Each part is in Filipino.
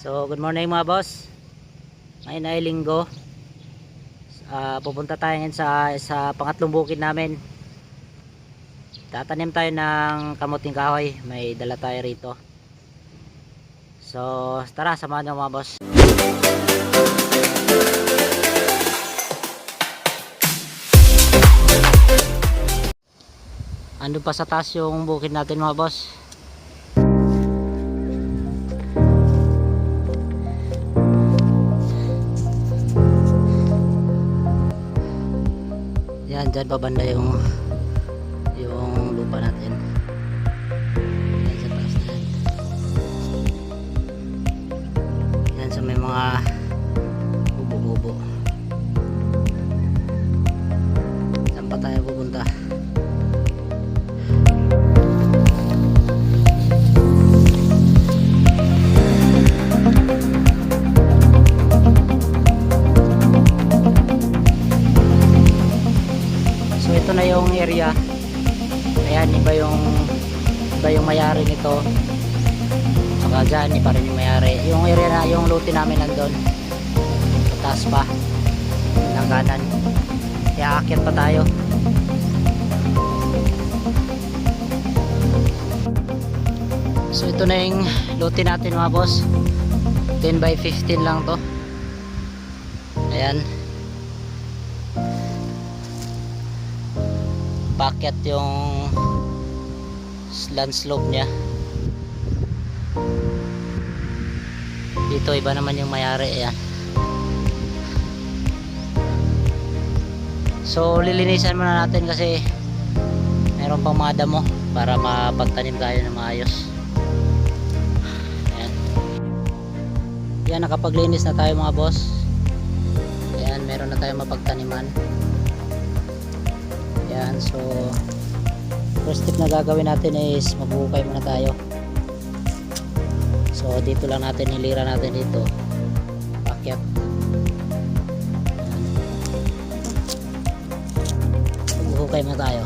So, good morning mga boss. Ngayon ay linggo. Ah, pupunta tayo ngayon sa, sa pangatlong bukid namin. Tatanim tayo ng kamuting kahoy. May dala tayo rito. So, tara, samahan nyo mga boss. Ando pa sa taas yung bukid natin mga boss. Dyan babanda yung yung area. Ayan, iba yung iba yung mayari nito. Saka dyan, iba rin yung mayari. Yung area na, yung lote namin nandun. Taas pa. Ng kanan. Kaya pa tayo. So ito na yung lote natin mga boss. 10 by 15 lang to. Ayan. Packet yung land slope niya? Dito iba naman yung mayari ayan so lilinisan muna natin kasi meron pang mga damo para mapagtanim tayo ng maayos. Ayan. Yan nakapaglinis na tayo mga boss. Ayan meron na tayong mapagtaniman yan, so first step na gagawin natin is magbukay muna tayo. So dito lang natin nilira natin dito. Pakyat. Magbukay muna tayo.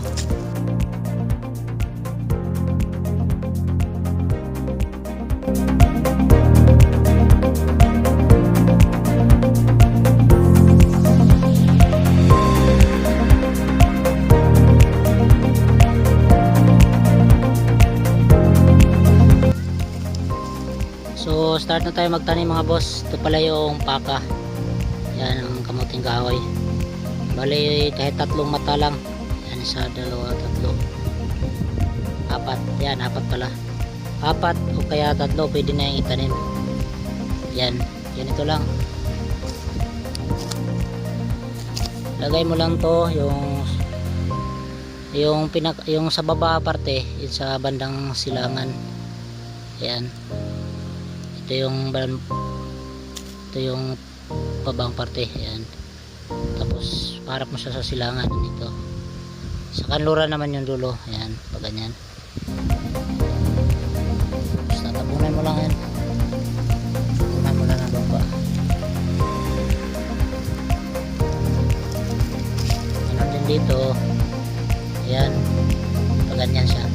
So start na tayo magtanim mga boss. Ito pala yung paka. Yan ang kamuting kahoy. Bali kahit tatlong mata lang. Yan isa, dalawa, tatlo. Apat. Yan, apat pala. Apat o kaya tatlo pwede na yung itanim. Yan. Yan ito lang. Lagay mo lang to yung yung pinak yung sa baba parte sa bandang silangan. Yan ito yung ito yung babang parte ayan. Tapos parap mo siya sa silangan dito sa kanlura naman yung dulo ayan pag ganyan. Tapos tatabunan mo lang yan tabunan mo lang ng lupa. Ganun din dito? Ayan pag ganyan siya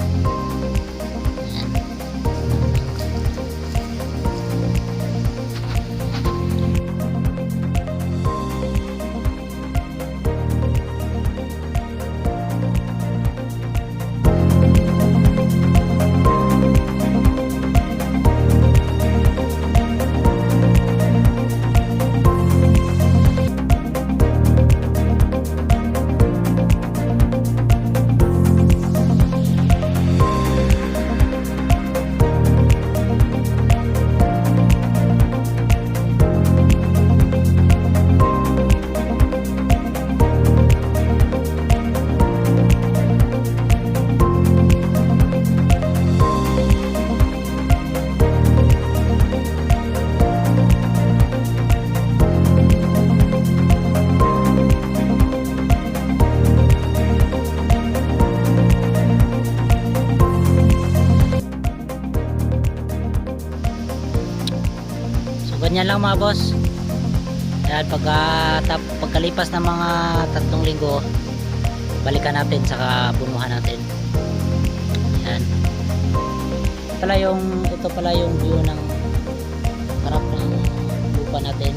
ganyan lang mga boss. Yan pagka tap, pagkalipas ng mga tatlong linggo balikan natin saka bunuhan natin. Yan pala yung ito pala yung view ng harap ng natin